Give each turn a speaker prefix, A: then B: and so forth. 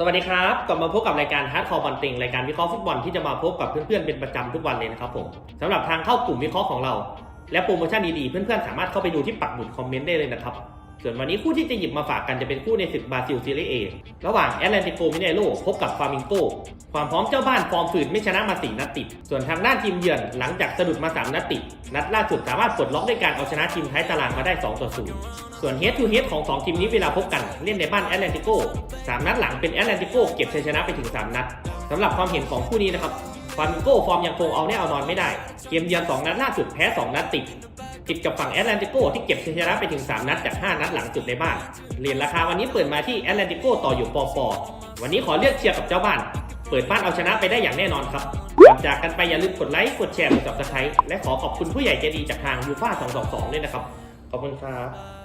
A: สวัสดีครับกลับมาพบกับรายการฮาร์ดคอร์บอลติงรายการวิเคราะห์ฟุตบอลที่จะมาพบกับเพื่อนๆเป็นประจำทุกวันเลยนะครับผมสำหรับทางเข้ากลุ่มวิเคราะห์ของเรา และโปรโมชั่นดีๆเพื่อนๆสามารถเข้าไปดูที่ปักหมุดคอมเมนต์ได้เลยนะครับ ส่วนวันนี้คู่ที่จะหยิบมาฝากกันจะเป็นคู่ในศึกบราซิลซีรีส์เอระหว่างแอตแลนติโกมิเนโรพบกับฟามิงโก ความพร้อมเจ้าบ้านฟอร์มฝืดไม่ชนะมาสี่นัดติด ส่วนทางด้านทีมเยือนหลังจากสะดุดมาสามนัดติด นัดล่าสุดสามารถปลดล็อกด้วยการเอาชนะทีมท้ายตารางมาได้2ต่อ0ส่วนเฮดทูเฮดของสองทีมนี้เวลาพบกันเล่นในบ้านแอตแลนติโกสามนัดหลังเป็นแอตแลนติโกเก็บชัยชนะไปถึงสามนัดสำหรับความเห็นของคู่นี้นะครับฟามิงโกฟอร์มยังคงเอาแน่เอานอนไม่ได้ เกมเยือนสองนัดล่าสุดแพ้สองนัดติด ติดกับฝั่งแอตแลนติโกที่เก็บชัยชนะไปถึง 3 นัดจาก 5 นัดหลังจุดในบ้าน เหรียญราคาวันนี้เปิดมาที่แอตแลนติโกต่ออยู่ปอปอวันนี้ขอเลือกเชียร์กับเจ้าบ้าน เปิดบ้านเอาชนะไปได้อย่างแน่นอนครับก่อนจากกันไปอย่าลืมกดไลค์ กดแชร์ กดซับสไครต์และขอขอบคุณผู้ใหญ่ใจดีจากทางยูฟ่า222 ด้วยนะครับ ขอบคุณครับ